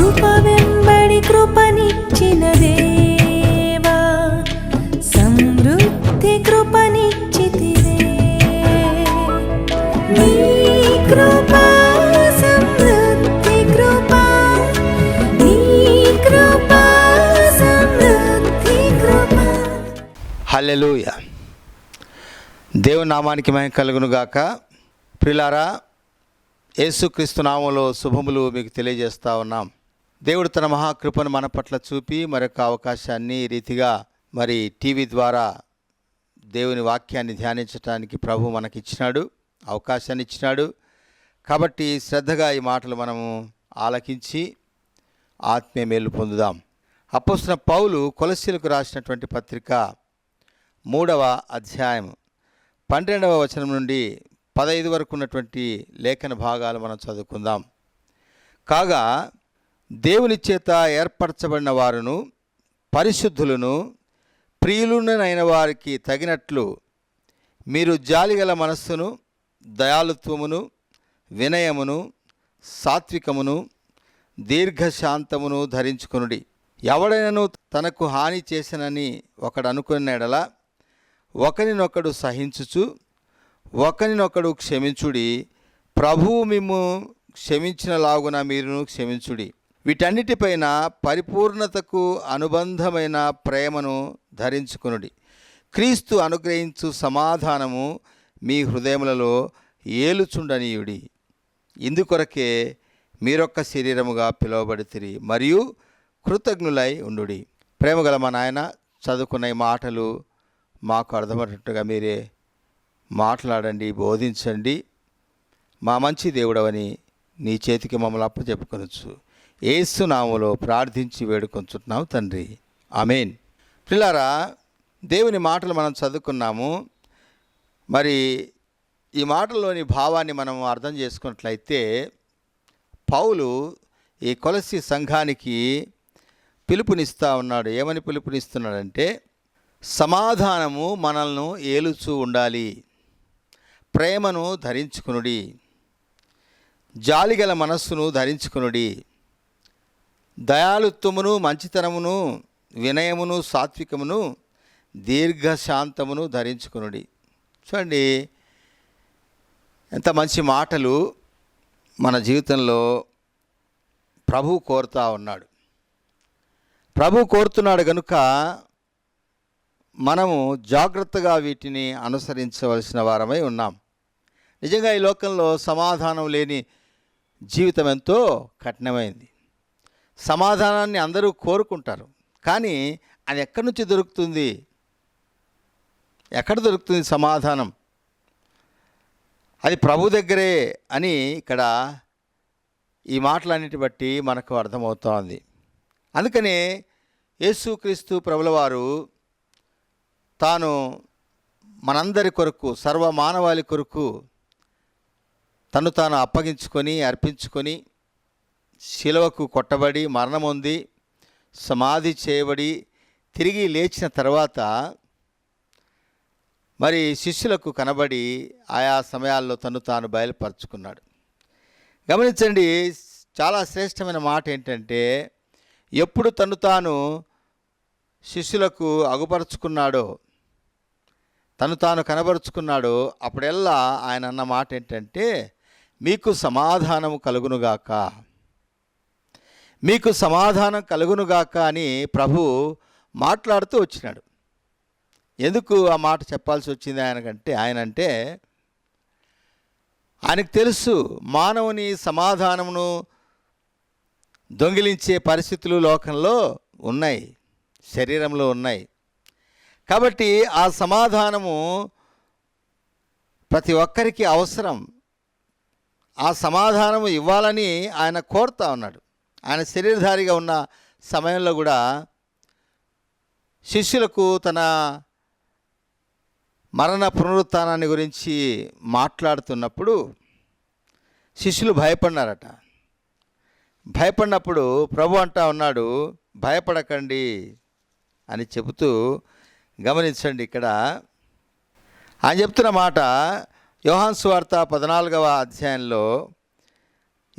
కృప వెంబడి కృపనిచ్చిన దేవా సమృద్ధి కృపనిచ్చితివే. నీ కృప సమృద్ధి కృప నీ కృప సమృద్ధి కృప. హల్లెలూయ. దేవుని నామానికి మహిమ కలుగును గాక ప్రిలారా యేసుక్రీస్తు నామంలో శుభములు మీకు తెలియజేస్తా ఉన్నాం. దేవుడు తన మహాకృపను మన పట్ల చూపి మరొక అవకాశాన్ని ఈ రీతిగా మరి టీవీ ద్వారా దేవుని వాక్యాన్ని ధ్యానించడానికి ప్రభు మనకిచ్చినాడు అవకాశాన్ని ఇచ్చినాడు. కాబట్టి శ్రద్ధగా ఈ మాటలు మనము ఆలకించి ఆత్మీయ మేలు పొందుదాం. అప్పొస్తున్న పౌలు కొలసీలకు రాసినటువంటి పత్రిక మూడవ అధ్యాయం పన్నెండవ వచనం నుండి పదహైదు వరకు ఉన్నటువంటి లేఖన భాగాలు మనం చదువుకుందాం. కాగా దేవుని చేత ఏర్పరచబడిన వారును పరిశుద్ధులను ప్రియులునైన వారికి తగినట్లు మీరు జాలిగల మనస్సును దయాలుత్వమును వినయమును సాత్వికమును దీర్ఘశాంతమును ధరించుకొనుడి. ఎవడైనను తనకు హాని చేసినని ఒకడు అనుకునేడలా ఒకరినొకడు సహించుచు ఒకరినొకడు క్షమించుడి. ప్రభువు మిమ్ము క్షమించిన లాగున మీరును క్షమించుడి. వీటన్నిటిపైన పరిపూర్ణతకు అనుబంధమైన ప్రేమను ధరించుకునుడి. క్రీస్తు అనుగ్రహించు సమాధానము మీ హృదయములలో ఏలుచుండనీయుడి. ఇందుకొరకే మీరొక్క శరీరముగా పిలువబడితిరి మరియు కృతజ్ఞులై ఉండుడి. ప్రేమగల మా నాయన చదువుకున్న ఈ మాటలు మాకు అర్థమయ్యేటట్టుగా మీరే మాట్లాడండి బోధించండి. మా మంచి దేవుడవని నీ చేతికి మమ్మల్ని అప్పచెప్పుకొనొచ్చు ఏసునాములో ప్రార్థించి వేడుకొంచుతున్నావు తండ్రి. అమేన్ పిల్లారా దేవుని మాటలు మనం చదువుకున్నాము. మరి ఈ మాటల్లోని భావాన్ని మనం అర్థం చేసుకున్నట్లయితే పౌలు ఈ కొలసి సంఘానికి పిలుపునిస్తూ ఉన్నాడు. ఏమని పిలుపునిస్తున్నాడంటే సమాధానము మనల్ని ఏలుచూ ఉండాలి. ప్రేమను ధరించుకునుడి. జాలిగల మనస్సును ధరించుకునుడి. దయాలుత్వమును మంచితనమును వినయమును సాత్వికమును దీర్ఘశాంతమును ధరించుకునుడి. చూడండి ఎంత మంచి మాటలు మన జీవితంలో ప్రభు కోరుతా ఉన్నాడు. ప్రభు కోరుతున్నాడు కనుక మనము జాగ్రత్తగా వీటిని అనుసరించవలసిన వారమై ఉన్నాం. నిజంగా ఈ లోకంలో సమాధానం లేని జీవితం ఎంతో కఠినమైంది. సమాధానాన్ని అందరూ కోరుకుంటారు. కానీ అది ఎక్కడి నుంచి దొరుకుతుంది? ఎక్కడ దొరుకుతుంది సమాధానం? అది ప్రభు దగ్గరే అని ఇక్కడ ఈ మాటలన్నిటి బట్టి మనకు అర్థమవుతోంది. అందుకనే యేసుక్రీస్తు ప్రభులవారు తాను మనందరి కొరకు సర్వ మానవాళి కొరకు తను తాను అప్పగించుకొని అర్పించుకొని శిలవకు కొట్టబడి మరణం సమాధి చేయబడి తిరిగి లేచిన తర్వాత మరి శిష్యులకు కనబడి ఆయా సమయాల్లో తను తాను బయలుపరుచుకున్నాడు. గమనించండి చాలా శ్రేష్టమైన మాట ఏంటంటే ఎప్పుడు తను తాను శిష్యులకు అగుపరుచుకున్నాడో తను తాను కనబరుచుకున్నాడో అప్పుడెల్లా ఆయన అన్న మాట ఏంటంటే మీకు సమాధానము కలుగునుగాక. మీకు సమాధానం కలుగునుగాక అని ప్రభు మాట్లాడుతూ వచ్చినాడు. ఎందుకు ఆ మాట చెప్పాల్సి వచ్చింది ఆయనకంటే? ఆయన అంటే ఆయనకు తెలుసు మానవుని సమాధానమును దొంగిలించే పరిస్థితులు లోకంలో ఉన్నాయి శరీరంలో ఉన్నాయి. కాబట్టి ఆ సమాధానము ప్రతి ఒక్కరికి అవసరం. ఆ సమాధానం ఇవ్వాలని ఆయన కోరుతా ఉన్నాడు. ఆయన శరీరధారిగా ఉన్న సమయంలో కూడా శిష్యులకు తన మరణ పునరుత్నాన్ని గురించి మాట్లాడుతున్నప్పుడు శిష్యులు భయపడినారట. భయపడినప్పుడు ప్రభు అంటా ఉన్నాడు భయపడకండి అని చెబుతూ గమనించండి ఇక్కడ. ఆయన చెప్తున్న మాట యోహాన్ సువార్త పద్నాలుగవ అధ్యాయంలో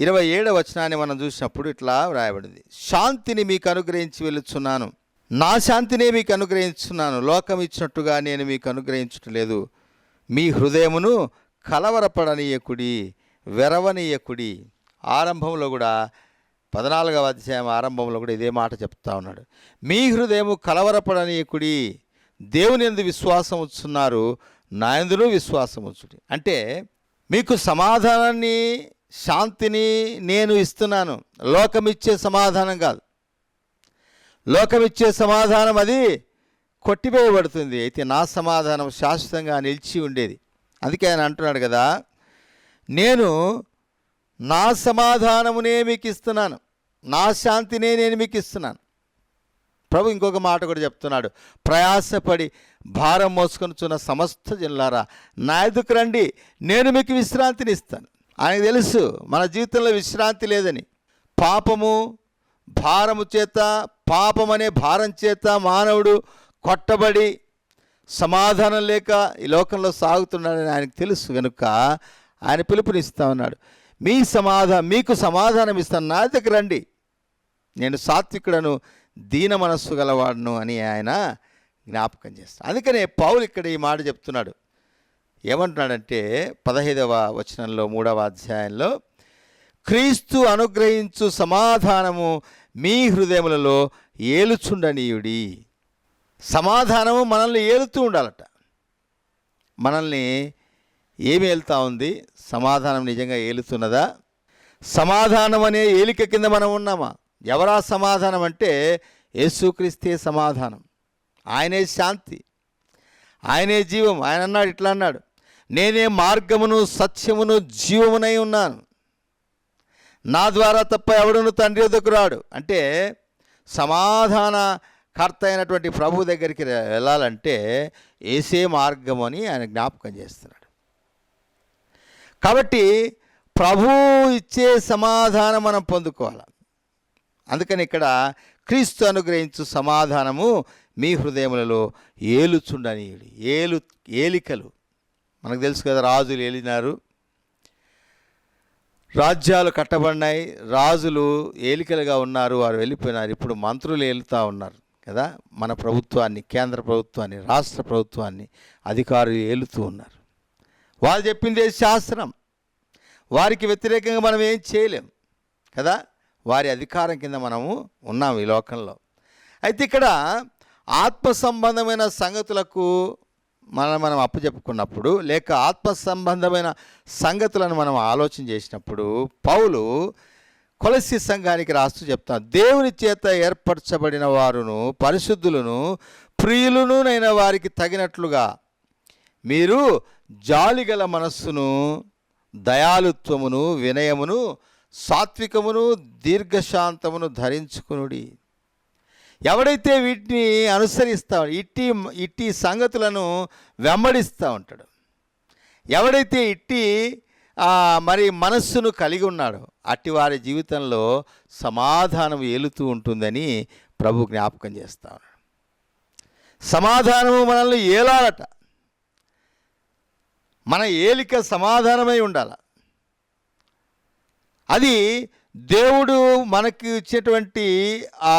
ఇరవై ఏడవ వచనాన్ని మనం చూసినప్పుడు ఇట్లా వ్రాయబడింది. శాంతిని మీకు అనుగ్రహించి వెళుచున్నాను నా శాంతినే మీకు అనుగ్రహించున్నాను. లోకం ఇచ్చినట్టుగా నేను మీకు అనుగ్రహించట్లేదు. మీ హృదయమును కలవరపడనీయకుడి వెరవనీయకుడి. ఆరంభంలో కూడా పద్నాలుగవ అధ్యాయం ఆరంభంలో కూడా ఇదే మాట చెప్తా ఉన్నాడు. మీ హృదయము కలవరపడనీయకుడి దేవుని ఎందు విశ్వాసం ఉంచున్నారు నా విశ్వాసం ఉంచుడి. అంటే మీకు సమాధానాన్ని శాంతిని నేను ఇస్తున్నాను. లోకమిచ్చే సమాధానం కాదు. లోకమిచ్చే సమాధానం అది కొట్టివేయబడుతుంది. అయితే నా సమాధానం శాశ్వతంగా నిలిచి ఉండేది. అందుకే ఆయన అంటున్నాడు కదా నేను నా సమాధానమునే మీకు ఇస్తున్నాను నా శాంతినే నేను మీకు ఇస్తున్నాను ప్రభు ఇంకొక మాట కూడా చెప్తున్నాడు. ప్రయాసపడి భారం మోసుకొనుచున్న సమస్త జిల్లారా నా ఎదుకు రండి. నేను మీకు విశ్రాంతిని ఇస్తాను. ఆయనకు తెలుసు మన జీవితంలో విశ్రాంతి లేదని. పాపము భారము చేత పాపం అనే భారం చేత మానవుడు కొట్టబడి సమాధానం లేక ఈ లోకంలో సాగుతున్నాడని ఆయనకు తెలుసు. కనుక ఆయన పిలుపునిస్తా ఉన్నాడు. మీ సమాధానం మీకు సమాధానం ఇస్తాను. నా దగ్గర రండి. నేను సాత్వికుడను దీన మనస్సు గలవాడును అని ఆయన జ్ఞాపకం చేస్తాను అందుకనే పౌలు ఇక్కడ ఈ మాట చెప్తున్నాడు. ఏమంటున్నాడంటే పదహైదవ వచనంలో మూడవ అధ్యాయంలో క్రీస్తు అనుగ్రహించు సమాధానము మీ హృదయములలో ఏలుచుండనీయుడి. సమాధానము మనల్ని ఏలుతూ ఉండాలట. మనల్ని ఏమి ఏలుతా ఉంది? సమాధానం నిజంగా ఏలుతున్నదా? సమాధానం అనే ఏలిక కింద మనం ఉన్నామా? ఎవరా సమాధానం అంటే యేసుక్రీస్తే సమాధానం. ఆయనే శాంతి. ఆయనే జీవం. ఆయన అన్నాడు ఇట్లా అన్నాడు. నేనే మార్గమును సత్యమును జీవమునై ఉన్నాను. నా ద్వారా తప్ప ఎవడును తండ్రి వద్దకు రాడు. అంటే సమాధాన కర్త అయినటువంటి ప్రభు దగ్గరికి వెళ్ళాలంటే ఏసే మార్గం అని ఆయన జ్ఞాపకం చేస్తున్నాడు. కాబట్టి ప్రభు ఇచ్చే సమాధానం మనం పొందుకోవాలి. అందుకని ఇక్కడ క్రీస్తు అనుగ్రహించు సమాధానము మీ హృదయములలో ఏలుచుండనీయుడు. ఏలు ఏలికలు. మనకు తెలుసు కదా రాజులు ఏలినారు. రాజ్యాలు కట్టబడినాయి. రాజులు ఏలికలుగా ఉన్నారు వారు వెళ్ళిపోయినారు. ఇప్పుడు మంత్రులు ఏలుతూ ఉన్నారు కదా. మన ప్రభుత్వాన్ని కేంద్ర ప్రభుత్వాన్ని రాష్ట్ర ప్రభుత్వాన్ని అధికారులు ఏలుతూ ఉన్నారు. వారు చెప్పిందే శాస్త్రం. వారికి వ్యతిరేకంగా మనం ఏం చేయలేం కదా. వారి అధికారం కింద మనము ఉన్నాం ఈ లోకంలో. అయితే ఇక్కడ ఆత్మ సంబంధమైన సంగతులకు మనం మనం అప్పచెప్పుకున్నప్పుడు లేక ఆత్మ సంబంధమైన సంగతులను మనం ఆలోచన చేసినప్పుడు పౌలు కొలసి సంఘానికి రాస్తూ చెప్తాను దేవుని చేత ఏర్పరచబడిన వారును పరిశుద్ధులను ప్రియులనూనైన వారికి తగినట్లుగా మీరు జాలిగల మనస్సును దయాలుత్వమును వినయమును సాత్వికమును దీర్ఘశాంతమును ధరించుకునుడి. ఎవడైతే వీటిని అనుసరిస్తా ఇట్టి ఇట్టి సంగతులను వెంబడిస్తూ ఉంటాడు. ఎవడైతే ఇట్టి మరి మనస్సును కలిగి ఉన్నాడో అట్టి వారి జీవితంలో సమాధానం ఏలుతూ ఉంటుందని ప్రభు జ్ఞాపకం చేస్తా ఉన్నాడు. సమాధానము మనల్ని ఏలాలట మన ఏలిక సమాధానమై ఉండాలి. అది దేవుడు మనకి ఇచ్చేటువంటి ఆ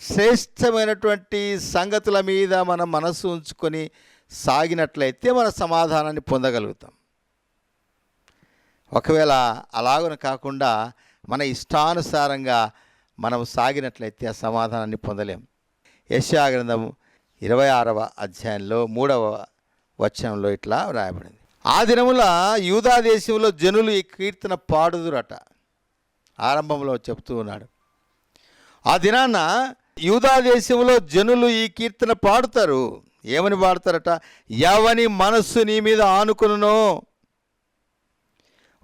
శ్రేష్టమైనటువంటి సంగతుల మీద మన మనసు ఉంచుకొని సాగినట్లయితే మన సమాధానాన్ని పొందగలుగుతాం. ఒకవేళ అలాగను కాకుండా మన ఇష్టానుసారంగా మనం సాగినట్లయితే ఆ సమాధానాన్ని పొందలేం. యశాగ్రంథం ఇరవై ఆరవ అధ్యాయంలో మూడవ వచనంలో ఇట్లా వ్రాయబడింది. ఆ దినముల యూదా దేశంలో జనులు ఈ కీర్తన పాడుదురట. ఆరంభంలో చెప్తూ ఉన్నాడు. ఆ దినాన యూదా దేశంలో జనులు ఈ కీర్తన పాడుతారు. ఏమని పాడతారట? ఎవని మనస్సు నీ మీద ఆనుకునునో?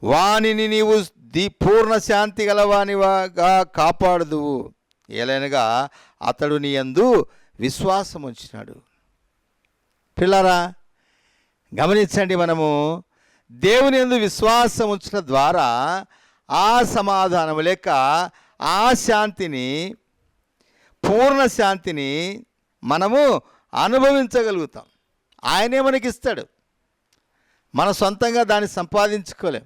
వానిని నీవు ది పూర్ణ శాంతి గలవానివాగా కాపాడుదువు. ఏలైనగా అతడు నీ యందు విశ్వాసం ఉంచినాడు. పిల్లరా గమనించండి మనము దేవుని యందు విశ్వాసం ఉంచడం ద్వారా ఆ సమాధానం లేక ఆ శాంతిని పూర్ణ శాంతిని మనము అనుభవించగలుగుతాం. ఆయనే మనకి ఇస్తాడు మన సొంతంగా దాన్ని సంపాదించుకోలేం.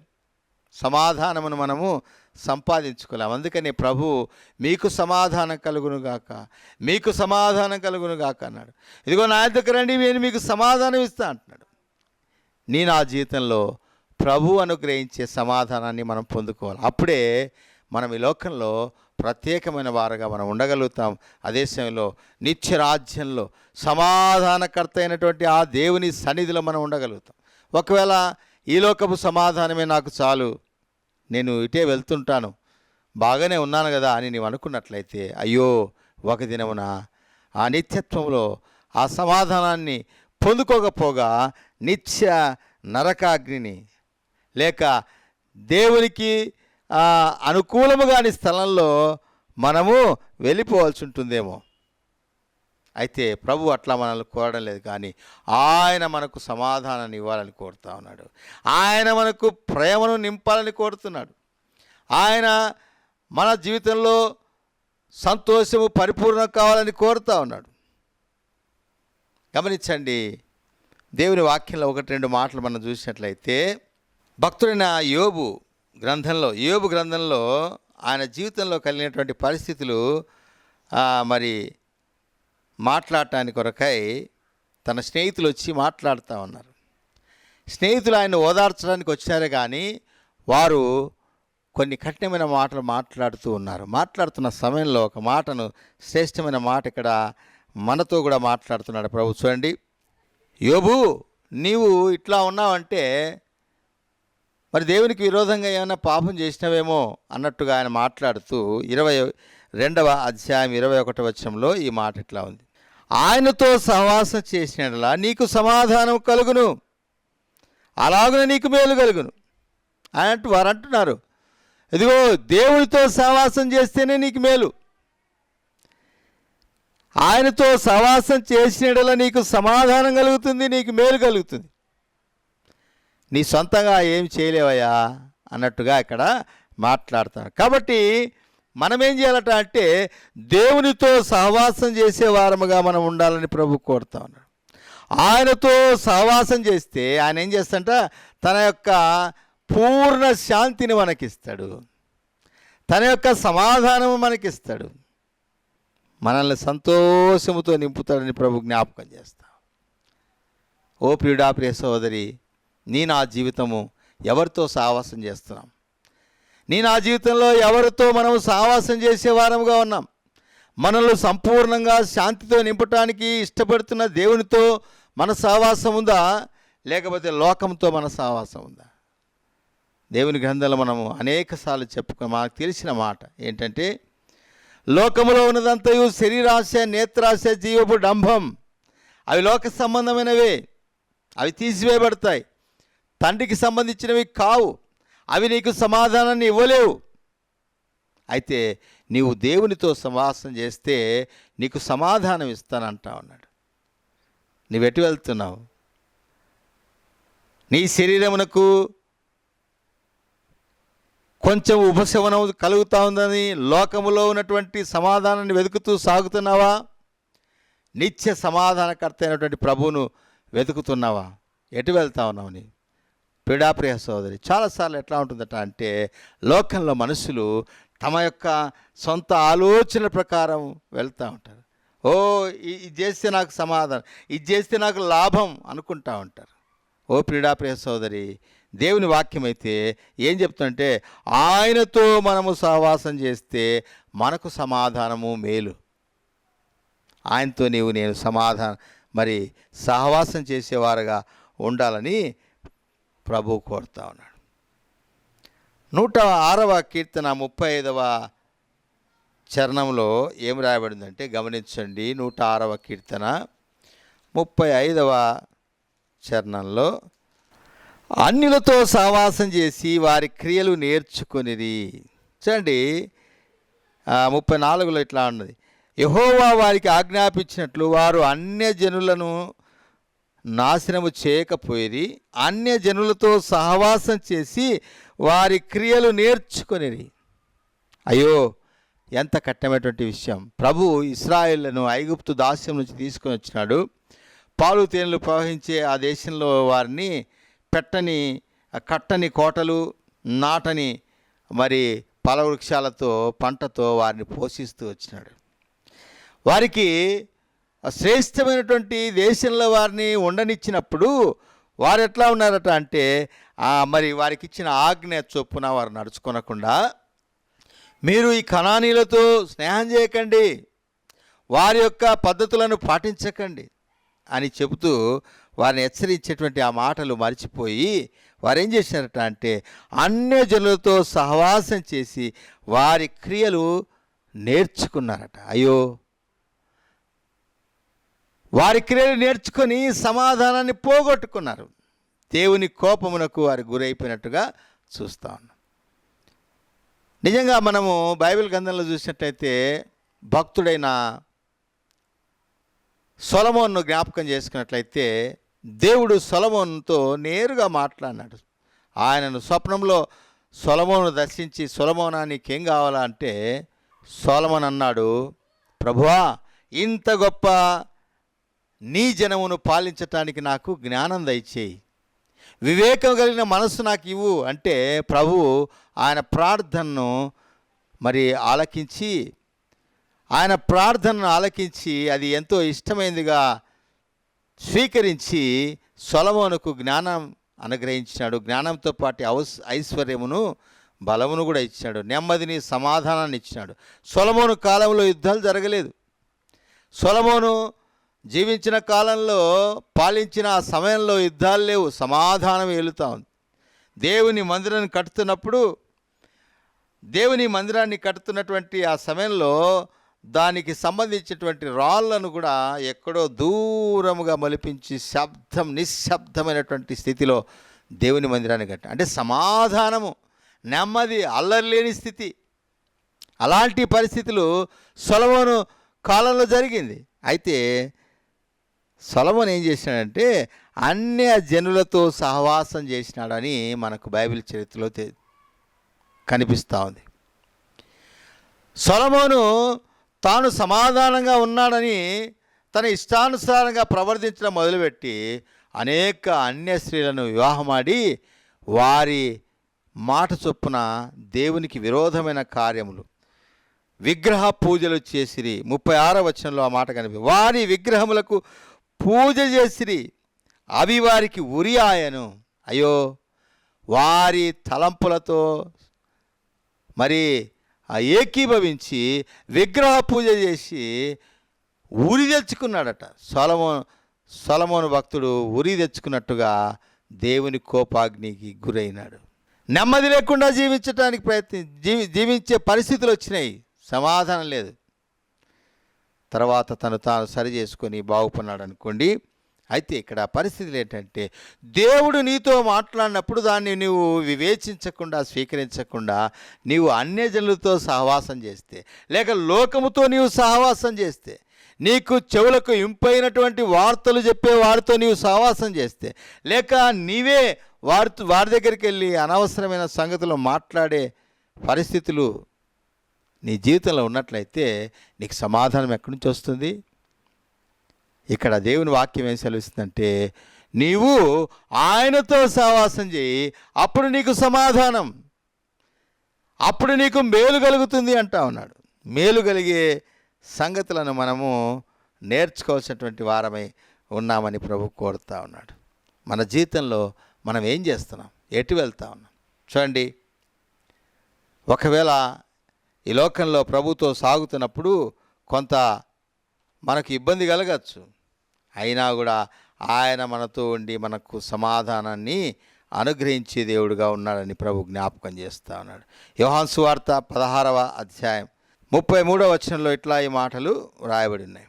సమాధానమును మనము సంపాదించుకోలేం. అందుకని ప్రభు మీకు సమాధానం కలుగును గాక మీకు సమాధానం కలుగునుగాక అన్నాడు. ఇదిగో నా దగ్గర రండి నేను మీకు సమాధానం ఇస్తా అంటున్నాడు. నీ నా జీవితంలో ప్రభు అనుగ్రహించే సమాధానాన్ని మనం పొందుకోవాలి. అప్పుడే మనం ఈ లోకంలో ప్రత్యేకమైన వారుగా మనం ఉండగలుగుతాం. అదే సమయంలో నిత్య రాజ్యంలో సమాధానకర్త అయినటువంటి ఆ దేవుని సన్నిధిలో మనం ఉండగలుగుతాం. ఒకవేళ ఈ లోకపు సమాధానమే నాకు చాలు నేను ఇటే వెళ్తుంటాను బాగానే ఉన్నాను కదా అని నీవు అనుకున్నట్లయితే అయ్యో ఒక దినమున ఆ నిత్యత్వంలో ఆ సమాధానాన్ని పొందుకోకపోగా నిత్య నరకాగ్నిని లేక దేవునికి అనుకూలము కాని స్థలంలో మనము వెళ్ళిపోవాల్సి ఉంటుందేమో. అయితే ప్రభు అట్లా మనల్ని కోరడం లేదు కానీ ఆయన మనకు సమాధానాన్ని ఇవ్వాలని కోరుతా ఉన్నాడు. ఆయన మనకు ప్రేమను నింపాలని కోరుతున్నాడు. ఆయన మన జీవితంలో సంతోషము పరిపూర్ణం కావాలని కోరుతా ఉన్నాడు. గమనించండి దేవుని వాక్యంలో ఒకటి రెండు మాటలు మనం చూసినట్లయితే భక్తుడైన యోబు గ్రంథంలో యోబు గ్రంథంలో ఆయన జీవితంలో కలిగినటువంటి పరిస్థితులు మరి మాట్లాడటానికి కొరకై తన స్నేహితులు వచ్చి మాట్లాడుతూ ఉన్నారు. స్నేహితులు ఆయన ఓదార్చడానికి వచ్చారే కానీ వారు కొన్ని కఠినమైన మాటలు మాట్లాడుతూ ఉన్నారు. మాట్లాడుతున్న సమయంలో ఒక మాటను శ్రేష్టమైన మాట ఇక్కడ మనతో కూడా మాట్లాడుతున్నాడు ప్రభు. చూడండి. యోబు నీవు ఇట్లా ఉన్నావంటే మరి దేవునికి విరోధంగా ఏమైనా పాపం చేసినవేమో అన్నట్టుగా ఆయన మాట్లాడుతూ ఇరవై రెండవ అధ్యాయం ఇరవై ఒకటి వచ్చంలో ఈ మాట ఇట్లా ఉంది. ఆయనతో సహవాసం చేసినలా నీకు సమాధానం కలుగును. అలాగున నీకు మేలు కలుగును. అన్నట్టు వారు అంటున్నారు. ఇదిగో దేవునితో సహవాసం చేస్తేనే నీకు మేలు. ఆయనతో సహవాసం చేసినలా నీకు సమాధానం కలుగుతుంది నీకు మేలు కలుగుతుంది. నీ సొంతంగా ఏం చేయలేవయ్యా అన్నట్టుగా ఇక్కడ మాట్లాడతారు. కాబట్టి మనం ఏం చేయాలట అంటే దేవునితో సహవాసం చేసే వారముగా మనం ఉండాలని ప్రభు కోరుతా ఉన్నాడు. ఆయనతో సహవాసం చేస్తే ఆయన ఏం చేస్తాడంట? తన యొక్క పూర్ణ శాంతిని మనకిస్తాడు. తన యొక్క సమాధానము మనకిస్తాడు. మనల్ని సంతోషముతో నింపుతాడని ప్రభు జ్ఞాపకం చేస్తాం. ఓ ప్రియుడా ప్రియ సోదరి నీ నా జీవితము ఎవరితో సావాసం చేస్తున్నాం? నీ నా జీవితంలో ఎవరితో మనం సావాసం చేసే వారముగా ఉన్నాం? మనల్ని సంపూర్ణంగా శాంతితో నింపటానికి ఇష్టపడుతున్న దేవునితో మన సావాసం ఉందా? లేకపోతే లోకంతో మన సావాసం ఉందా? దేవుని గ్రంథాలు మనము అనేకసార్లు చెప్పుకున్న మనకు తెలిసిన మాట ఏంటంటే లోకములో ఉన్నదంతయు శరీరాశ నేత్రాశ జీవపు డంభం. అవి లోక సంబంధమైనవే. అవి తీసివేయబడతాయి. తండ్రికి సంబంధించినవి కావు. అవి నీకు సమాధానాన్ని ఇవ్వలేవు. అయితే నీవు దేవునితో సమాసం చేస్తే నీకు సమాధానం ఇస్తానంటా ఉన్నాడు. నువ్వు వెళ్తున్నావు? నీ శరీరమునకు కొంచెం ఉపశమనం కలుగుతా ఉందని లోకములో ఉన్నటువంటి సమాధానాన్ని వెతుకుతూ సాగుతున్నావా? నిత్య సమాధానకర్త అయినటువంటి ప్రభువును వెతుకుతున్నావా? ఎటు వెళ్తా ఉన్నావు నీ? పీడాప్రియ సోదరి. చాలాసార్లు ఎట్లా ఉంటుందట అంటే లోకంలో మనుషులు తమ యొక్క సొంత ఆలోచన ప్రకారం వెళ్తూ ఉంటారు. ఓ ఇది చేస్తే నాకు సమాధానం ఇది చేస్తే నాకు లాభం అనుకుంటా ఉంటారు. ఓ ప్రియ సోదరి దేవుని వాక్యం అయితే ఏం చెప్తుందంటే ఆయనతో మనము సహవాసం చేస్తే మనకు సమాధానము మేలు. ఆయనతో నీవు నేను సమాధానం మరి సహవాసం చేసేవారుగా ఉండాలని ప్రభు కోరుతా ఉన్నాడు. నూట ఆరవ కీర్తన ముప్పై ఐదవ చరణంలో ఏం రాయబడిందంటే గమనించండి నూట ఆరవ కీర్తన ముప్పై ఐదవ చరణంలో అన్యులతో సహవాసం చేసి వారి క్రియలు నేర్చుకునేది చూడండి ముప్పై నాలుగులో ఇట్లా ఉన్నది యహోవా వారికి ఆజ్ఞాపించినట్లు వారు అన్య జనులను నాశనము చేయకపోయేది అన్య జనులతో సహవాసం చేసి వారి క్రియలు నేర్చుకునేది అయ్యో ఎంత కట్టమైనటువంటి విషయం. ప్రభు ఇస్రాయేళ్ళను ఐగుప్తు దాస్యం నుంచి తీసుకొని వచ్చినాడు. పాలు తేనెలు ప్రవహించే ఆ దేశంలో వారిని పెట్టని కట్టని కోటలు నాటని మరి ఫలవృక్షాలతో పంటతో వారిని పోషిస్తూ వచ్చినాడు. వారికి శ్రేష్టమైనటువంటి దేశంలో వారిని ఉండనిచ్చినప్పుడు వారు ఎట్లా ఉన్నారట అంటే మరి వారికి ఇచ్చిన ఆజ్ఞ చొప్పున వారు నడుచుకొనకుండా మీరు ఈ కణానీలతో స్నేహం చేయకండి వారి యొక్క పద్ధతులను పాటించకండి అని చెబుతూ వారిని హెచ్చరించేటువంటి ఆ మాటలు మర్చిపోయి వారు ఏం చేశారట అంటే అన్య జనులతో సహవాసం చేసి వారి క్రియలు నేర్చుకున్నారట. అయ్యో! వారి క్రియలు నేర్చుకొని సమాధానాన్ని పోగొట్టుకున్నారు. దేవుని కోపమునకు వారు గురైపోయినట్టుగా చూస్తా. నిజంగా మనము బైబిల్ గ్రంథంలో చూసినట్టయితే భక్తుడైన సొలమోన్ను జ్ఞాపకం చేసుకున్నట్లయితే దేవుడు సొలమోన్తో నేరుగా మాట్లాడినాడు. ఆయనను స్వప్నంలో సొలమోను దర్శించి సొలమోనా నీకేం కావాలా అంటే సొలమోన్ అన్నాడు ప్రభువా ఇంత గొప్ప నీ జనమును పాలించటానికి నాకు జ్ఞానం దయచేయి. వివేకం కలిగిన మనస్సు నాకు ఇవ్వు అంటే ప్రభువు ఆయన ప్రార్థనను మరి ఆలకించి ఆయన ప్రార్థనను ఆలకించి అది ఎంతో ఇష్టమైనదిగా స్వీకరించి సొలమోనుకు జ్ఞానం అనుగ్రహించినాడు. జ్ఞానంతో పాటు ఔస్ ఐశ్వర్యమును బలమును కూడా ఇచ్చాడు నెమ్మదిని సమాధానాన్ని ఇచ్చినాడు. సొలమోను కాలంలో యుద్ధాలు జరగలేదు. సొలమోను జీవించిన కాలంలో పాలించిన ఆ సమయంలో యుద్ధాలు లేవు సమాధానం ఏలుతా ఉంది. దేవుని మందిరాన్ని కట్టుతున్నప్పుడు దేవుని మందిరాన్ని కట్టుతున్నటువంటి ఆ సమయంలో దానికి సంబంధించినటువంటి రాళ్ళను కూడా ఎక్కడో దూరముగా మలిపించి శబ్దం నిశ్శబ్దమైనటువంటి స్థితిలో దేవుని మందిరాన్ని కట్ట అంటే సమాధానము నెమ్మది అల్లర్లేని స్థితి. అలాంటి పరిస్థితులు సొలమోను కాలంలో జరిగింది. అయితే సొలమోన్ ఏం చేసినాడంటే అన్య జనులతో సహవాసం చేసినాడని మనకు బైబిల్ చరిత్రలో కనిపిస్తూ ఉంది. సొలమోను తాను సమాధానంగా ఉన్నాడని తన ఇష్టానుసారంగా ప్రవర్తించడం మొదలుపెట్టి అనేక అన్య స్త్రీలను వివాహమాడి వారి మాట చొప్పున దేవునికి విరోధమైన కార్యములు విగ్రహ పూజలు చేసిరి. ముప్పై ఆరో వచనంలో ఆ మాట కనిపి వారి విగ్రహములకు పూజ చేసిరి. అవి వారికి ఉరి ఆయను. అయ్యో వారి తలంపులతో మరి ఆ ఏకీభవించి విగ్రహ పూజ చేసి ఉరి తెచ్చుకున్నాడట. సొలమోన్ సొలమోను భక్తుడు ఉరి తెచ్చుకున్నట్టుగా దేవుని కోపాగ్నికి గురైనాడు. నెమ్మది లేకుండా జీవించడానికి ప్రయత్ని జీవి జీవించే పరిస్థితులు వచ్చినాయి. సమాధానం లేదు. తర్వాత తను తాను సరి చేసుకొని బాగుపడినాడు అనుకోండి. అయితే ఇక్కడ పరిస్థితులు ఏంటంటే దేవుడు నీతో మాట్లాడినప్పుడు దాన్ని నువ్వు వివేచించకుండా స్వీకరించకుండా నీవు అన్యజనులతో సహవాసం చేస్తే లేక లోకముతో నీవు సహవాసం చేస్తే నీకు చెవులకు ఇంపైనటువంటి వార్తలు చెప్పే వారితో నీవు సహవాసం చేస్తే లేక నీవే వారితో వారి దగ్గరికి వెళ్ళి అనవసరమైన సంగతులు మాట్లాడే పరిస్థితులు నీ జీవితంలో ఉన్నట్లయితే నీకు సమాధానం ఎక్కడి నుంచి వస్తుంది? ఇక్కడ దేవుని వాక్యం ఏం సెలవిస్తుందంటే నీవు ఆయనతో సహవాసం చేయి అప్పుడు నీకు సమాధానం. అప్పుడు నీకు మేలు కలుగుతుంది అంటా ఉన్నాడు. మేలు కలిగే సంగతులను మనము నేర్చుకోవాల్సినటువంటి వారమై ఉన్నామని ప్రభు కోరుతా ఉన్నాడు. మన జీవితంలో మనం ఏం చేస్తున్నాం? ఎటు వెళ్తా ఉన్నాం? చూడండి ఒకవేళ ఈ లోకంలో ప్రభుతో సాగుతున్నప్పుడు కొంత మనకు ఇబ్బంది కలగచ్చు. అయినా కూడా ఆయన మనతో ఉండి మనకు సమాధానాన్ని అనుగ్రహించే దేవుడుగా ఉన్నాడని ప్రభు జ్ఞాపకం చేస్తూ ఉన్నాడు. యోహాన్ సువార్త పదహారవ అధ్యాయం ముప్పై మూడవ వచనంలో ఇట్లా ఈ మాటలు రాయబడి ఉన్నాయి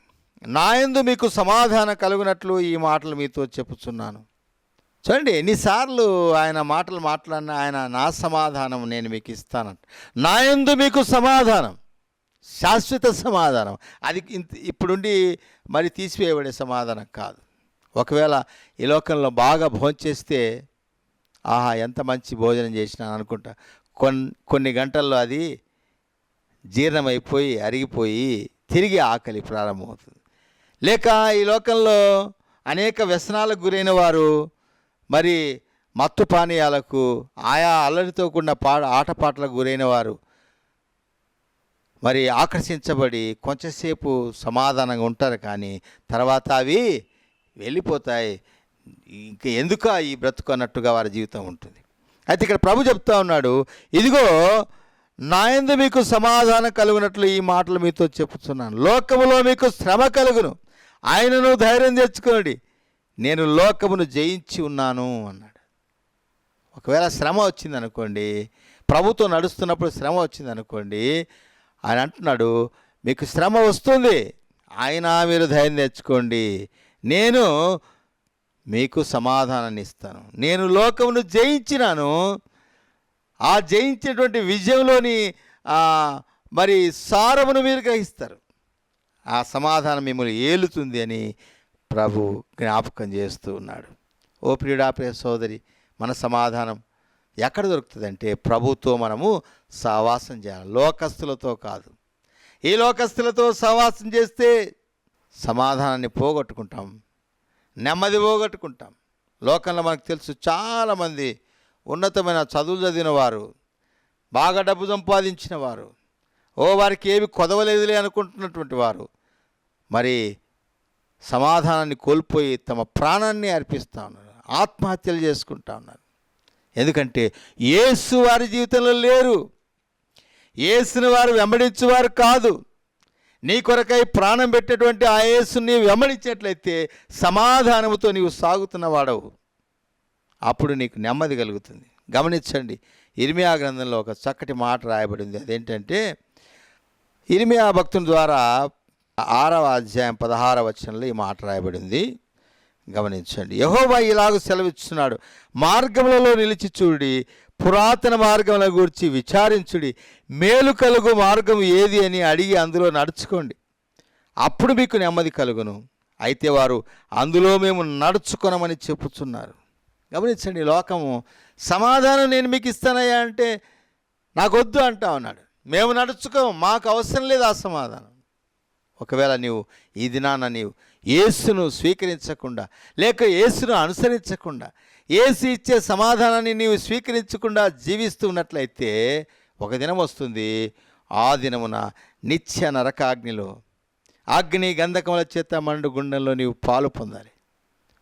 నాయందు మీకు సమాధానం కలుగునట్లు ఈ మాటలు మీతో చెప్పుచున్నాను. చూడండి ఎన్నిసార్లు ఆయన మాటలు మాట్లాడిన ఆయన నా సమాధానం నేను మీకు ఇస్తానంట నా యందు మీకు సమాధానం శాశ్వత సమాధానం. అది ఇంత ఇప్పుడుండి మరి తీసివేయబడే సమాధానం కాదు. ఒకవేళ ఈ లోకంలో బాగా భోంచేస్తే ఆహా ఎంత మంచి భోజనం చేసినా అనుకుంటా. కొన్ని కొన్ని గంటల్లో అది జీర్ణమైపోయి అరిగిపోయి తిరిగి ఆకలి ప్రారంభమవుతుంది. లేక ఈ లోకంలో అనేక వ్యసనాలకు గురైన వారు మరి మత్తు పానీయాలకు ఆయా అల్లరితో కూడిన పా ఆటపాటలకు గురైన వారు మరి ఆకర్షించబడి కొంచెంసేపు సమాధానంగా ఉంటారు కానీ తర్వాత అవి వెళ్ళిపోతాయి. ఇంక ఎందుక ఈ బ్రతుకు అన్నట్టుగా వారి జీవితం ఉంటుంది. అయితే ఇక్కడ ప్రభు చెప్తా ఉన్నాడు ఇదిగో నాయందు మీకు సమాధానం కలుగునట్లు ఈ మాటలు మీతో చెప్తున్నాను లోకములో మీకు శ్రమ కలుగును. ఆయనను ధైర్యం తెచ్చుకోండి. నేను లోకమును జయించి ఉన్నాను అన్నాడు. ఒకవేళ శ్రమ వచ్చింది అనుకోండి ప్రభుత్వం నడుస్తున్నప్పుడు శ్రమ వచ్చింది అనుకోండి ఆయన అంటున్నాడు మీకు శ్రమ వస్తుంది ఆయన మీరు ధైర్యం తెచ్చుకోండి నేను మీకు సమాధానాన్ని ఇస్తాను. నేను లోకమును జయించినాను ఆ జయించినటువంటి విజయంలోని మరి సారమును మీరు గ్రహిస్తారు. ఆ సమాధానం మిమ్మల్ని ఏలుతుంది అని ప్రభు జ్ఞాపకం చేస్తూ ఉన్నాడు. ఓ ప్రియుడా సోదరి మన సమాధానం ఎక్కడ దొరుకుతుందంటే ప్రభుతో మనము సహవాసం చేయాలి. లోకస్తులతో కాదు. ఈ లోకస్తులతో సహవాసం చేస్తే సమాధానాన్ని పోగొట్టుకుంటాం. నెమ్మది పోగొట్టుకుంటాం. లోకంలో మనకు తెలుసు చాలామంది ఉన్నతమైన చదువులు చదివిన వారు బాగా డబ్బు సంపాదించిన వారు ఓ వారికి ఏమి కొదవలేదులే అనుకుంటున్నటువంటి వారు. మరి సమాధానాన్ని కోల్పోయి తమ ప్రాణాన్ని అర్పిస్తూ ఉన్నారు ఆత్మహత్యలు చేసుకుంటా ఉన్నారు. ఎందుకంటే ఏసు వారి జీవితంలో లేరు. ఏసుని వారు వెంబడించేవారు కాదు. నీ కొరకై ప్రాణం పెట్టేటువంటి ఆ యేసుని వెంబడించేట్లయితే సమాధానముతో నీవు సాగుతున్న వాడవు అప్పుడు నీకు నెమ్మది కలుగుతుంది. గమనించండి ఇర్మియా గ్రంథంలో ఒక చక్కటి మాట రాయబడింది. అదేంటంటే ఇర్మియా భక్తుని ద్వారా ఆరవ అధ్యాయం పదహార వచనంలో ఈ మాట రాయబడింది. గమనించండి. యహోవా ఇలాగ సెలవిస్తున్నాడు మార్గములలో నిలిచి చూడి పురాతన మార్గముల గురించి విచారించుడి మేలు కలుగు మార్గం ఏది అని అడిగి అందులో నడుచుకోండి. అప్పుడు మీకు నెమ్మది కలుగును. అయితే వారు అందులో మేము నడుచుకొనమని చెప్పుచున్నారు. గమనించండి లోకము సమాధానం నేను మీకు ఇస్తానయ్యా అంటే నాకు వద్దు అంటా ఉన్నాడు. మేము నడుచుకోము మాకు అవసరం లేదు ఆ సమాధానం. ఒకవేళ నీవు ఈ దినాన నీవు యేసును స్వీకరించకుండా లేక యేసును అనుసరించకుండా ఏసు ఇచ్చే సమాధానాన్ని నీవు స్వీకరించకుండా జీవిస్తూ ఉన్నట్లయితే ఒక దినం వస్తుంది. ఆ దినమున నిత్య నరకాగ్నిలో అగ్ని గంధకముల చేత మండు గుండెల్లో నీవు పాలు పొందాలి.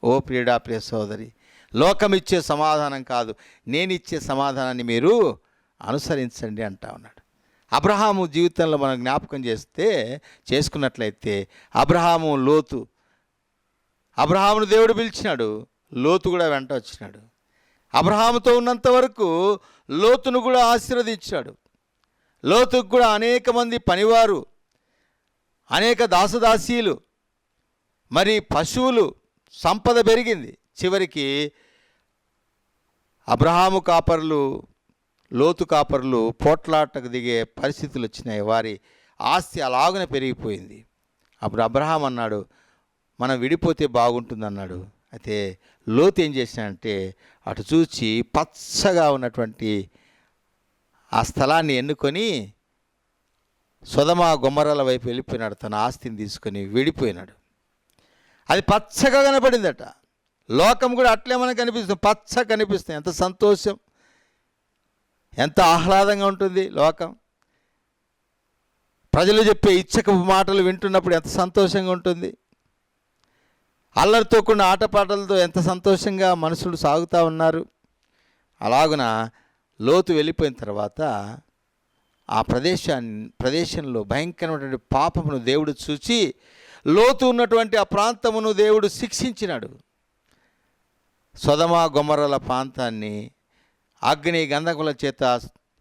ఓ ప్రియుడా ప్రియ సోదరి లోకం ఇచ్చే సమాధానం కాదు. నేనిచ్చే సమాధానాన్ని మీరు అనుసరించండి అంటా ఉన్నాడు. అబ్రహాము జీవితంలో మనం జ్ఞాపకం చేస్తే చేసుకున్నట్లయితే అబ్రహాము లోతు. అబ్రహామును దేవుడు పిలిచినాడు. లోతు కూడా వెంట వచ్చినాడు. అబ్రహాముతో ఉన్నంత వరకు లోతును కూడా ఆశీర్వదించాడు లోతుకు కూడా అనేక మంది పనివారు అనేక దాసదాసీలు మరి పశువులు సంపద పెరిగింది. చివరికి అబ్రహాము కాపర్లు లోతు కాపర్లు పోట్లాటకు దిగే పరిస్థితులు వచ్చినాయి. వారి ఆస్తి అలాగనే పెరిగిపోయింది. అప్పుడు అబ్రహాం అన్నాడు మనం విడిపోతే బాగుంటుంది అన్నాడు అయితే లోతు ఏం చేసినాడంటే అటు చూచి పచ్చగా ఉన్నటువంటి ఆ స్థలాన్ని ఎన్నుకొని సుధమ గుమ్మరాల వైపు వెళ్ళిపోయినాడు. తన ఆస్తిని తీసుకొని విడిపోయినాడు. అది పచ్చగా కనపడిందట. లోకం కూడా అట్లే మనకు కనిపిస్తుంది. పచ్చ కనిపిస్తుంది. ఎంత సంతోషం. ఎంత ఆహ్లాదంగా ఉంటుంది లోకం. ప్రజలు చెప్పే ఇచ్చకపు మాటలు వింటున్నప్పుడు ఎంత సంతోషంగా ఉంటుంది. అల్లరితో కూడిన ఆటపాటలతో ఎంత సంతోషంగా మనుషులు సాగుతూ ఉన్నారు. అలాగున లోతు వెళ్ళిపోయిన తర్వాత ఆ ప్రదేశాన్ని ప్రదేశంలో భయంకరమైనటువంటి పాపమును దేవుడు చూచి లోతు ఉన్నటువంటి ఆ ప్రాంతమును దేవుడు శిక్షించినాడు. సొదమ గొమరల ప్రాంతాన్ని అగ్ని గంధకుల చేత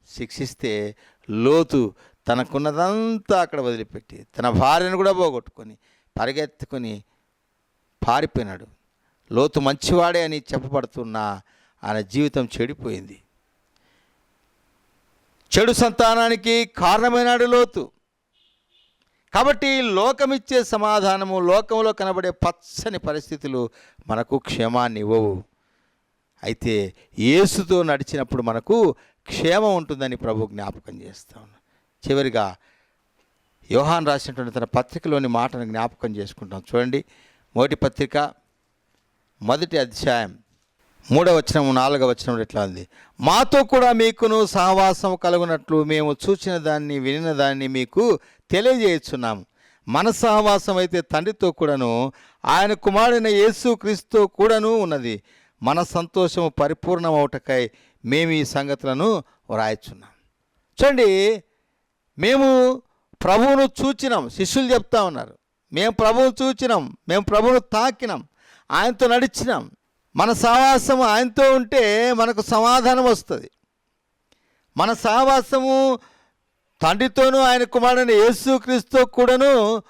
శిక్షిస్తే లోతు తనకున్నదంతా అక్కడ వదిలిపెట్టి తన భార్యను కూడా పోగొట్టుకొని పరిగెత్తుకొని పారిపోయినాడు. లోతు మంచివాడే అని చెప్పబడుతున్న ఆయన జీవితం చెడిపోయింది. చెడు సంతానానికి కారణమైనాడు లోతు. కాబట్టి లోకమిచ్చే సమాధానము లోకంలో కనబడే పచ్చని పరిస్థితులు మనకు క్షేమాన్ని ఇవ్వవు. అయితే యేసుతో నడిచినప్పుడు మనకు క్షేమం ఉంటుందని ప్రభు జ్ఞాపకం చేస్తాం చివరిగా యోహాన్ రాసినటువంటి తన పత్రికలోని మాటను జ్ఞాపకం చేసుకుంటాం. చూడండి మొదటి పత్రిక మొదటి అధ్యాయం మూడవ వచనం నాలుగవ వచనం ఎట్లా ఉంది? మాతో కూడా మీకును సహవాసం కలుగునట్లు మేము చూచిన దాన్ని వినిన దాన్ని మీకు తెలియజేస్తున్నాము మన సహవాసం అయితే తండ్రితో కూడాను ఆయన కుమారుడైన యేసు క్రీస్తుతో కూడాను ఉన్నది. మన సంతోషము పరిపూర్ణమవుటకై మేము ఈ సంగతులను వ్రాయచున్నాం. చూడండి మేము ప్రభువును చూచినాం. శిష్యులు చెప్తా ఉన్నారు. మేము ప్రభువును చూచినాం. మేము ప్రభువును తాకినాం. ఆయనతో నడిచినాం. మన సహవాసము ఆయనతో ఉంటే మనకు సమాధానం వస్తుంది. మన సహవాసము తండ్రితోనూ ఆయన కుమారుడైన యేసు క్రీస్తు కూడాను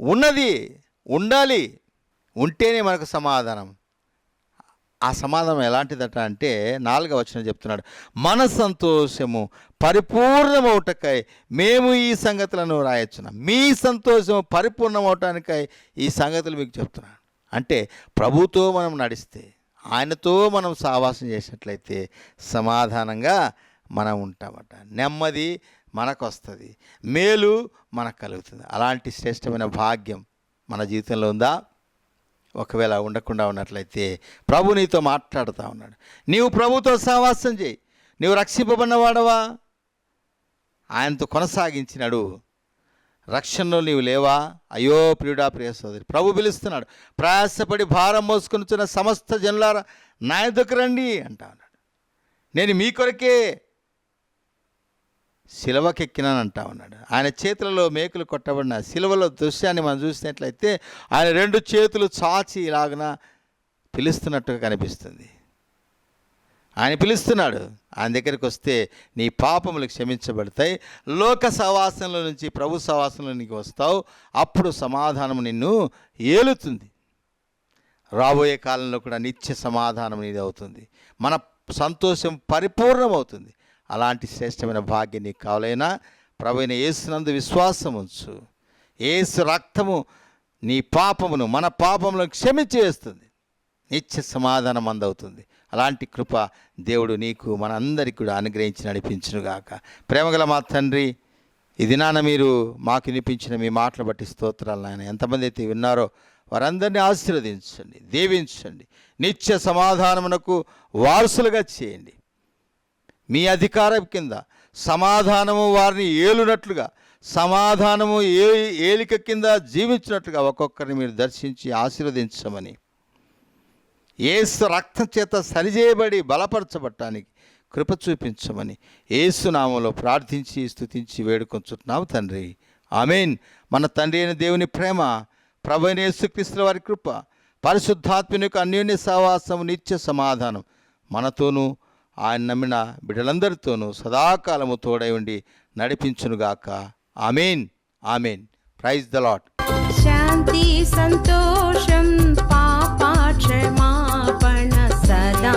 ఉన్నది. ఉండాలి. ఉంటేనే మనకు సమాధానం. ఆ సమాధానం ఎలాంటిదట అంటే నాలుగవ వచనం చెప్తున్నాడు మన సంతోషము పరిపూర్ణమవుటకై మేము ఈ సంగతులను రాయొచ్చున్నాం. మీ సంతోషము పరిపూర్ణమవటానికై ఈ సంగతులు మీకు చెప్తున్నాను. అంటే ప్రభుతో మనం నడిస్తే ఆయనతో మనం సావాసం చేసినట్లయితే సమాధానంగా మనం ఉంటామట. నెమ్మది మనకు వస్తుంది మేలు మనకు కలుగుతుంది. అలాంటి శ్రేష్టమైన భాగ్యం మన జీవితంలో ఉందా? ఒకవేళ ఉండకుండా ఉన్నట్లయితే ప్రభు నీతో మాట్లాడుతూ ఉన్నాడు. నీవు ప్రభుతో సహవాసం చేయి. నీవు రక్షింపబడినవాడవా? ఆయనతో కొనసాగించినాడు. రక్షణలో నీవు లేవా? అయ్యో ప్రియుడా ప్రియ సోదరి ప్రభు పిలుస్తున్నాడు. ప్రయాసపడి భారం మోసుకొనిచున్న సమస్త జనులారా నా రండి అంటా ఉన్నాడు. నేను మీ కొరకే శిలవకెక్కినాను అంటా ఉన్నాడు. ఆయన చేతులలో మేకులు కొట్టబడిన శిలువలో దృశ్యాన్ని మనం చూసినట్లయితే ఆయన రెండు చేతులు చాచి ఇలాగన పిలుస్తున్నట్టుగా కనిపిస్తుంది. ఆయన పిలుస్తున్నాడు ఆయన దగ్గరికి వస్తే నీ పాపములు క్షమించబడతాయి. లోక సవాసంలో నుంచి ప్రభు సవాసంలో నీకు వస్తావు. అప్పుడు సమాధానం నిన్ను ఏలుతుంది. రాబోయే కాలంలో కూడా నిత్య సమాధానం నీది అవుతుంది. మన సంతోషం పరిపూర్ణమవుతుంది. అలాంటి శ్రేష్టమైన భాగ్యం నీకు కావాలైనా ప్రభు అయిన యేసునందు విశ్వాసం ఉంచు. ఏసు రక్తము నీ పాపమును మన పాపములను క్షమించేస్తుంది. నిత్య సమాధానం అందవుతుంది. అలాంటి కృప దేవుడు నీకు మనందరికీ కూడా అనుగ్రహించి నడిపించునుగాక. ప్రేమగల మా తండ్రి ఈ దినాన మీరు మాకు వినిపించిన మీ మాటలు బట్టి స్తోత్రాలు నాయన. ఎంతమంది అయితే విన్నారో వారందరినీ ఆశీర్వదించండి దీవించండి. నిత్య సమాధానమునకు వారసులుగా చేయండి. మీ అధికారం కింద సమాధానము వారిని ఏలునట్లుగా సమాధానము ఏ ఏలిక కింద జీవించినట్లుగా ఒక్కొక్కరిని మీరు దర్శించి ఆశీర్వదించమని. ఏసు రక్తం చేత సరిచేయబడి బలపరచబట్టానికి కృప చూపించమని ఏసునామంలో ప్రార్థించి స్థుతించి వేడుకొంచుతున్నాము తండ్రి. ఆమెన్. మన తండ్రి అయిన దేవుని ప్రేమ ప్రభుని యేసుక్రీస్తుల వారి కృప పరిశుద్ధాత్మని యొక్క అన్యోన్య సహవాసము నిత్య సమాధానం మనతోనూ ఆయన నమ్మిన బిడ్డలందరితోనూ సదాకాలము తోడై ఉండి నడిపించునుగాక. Amen. Amen. Praise the Lord శాంతి సంతోషం పాప క్షమాపణ సదా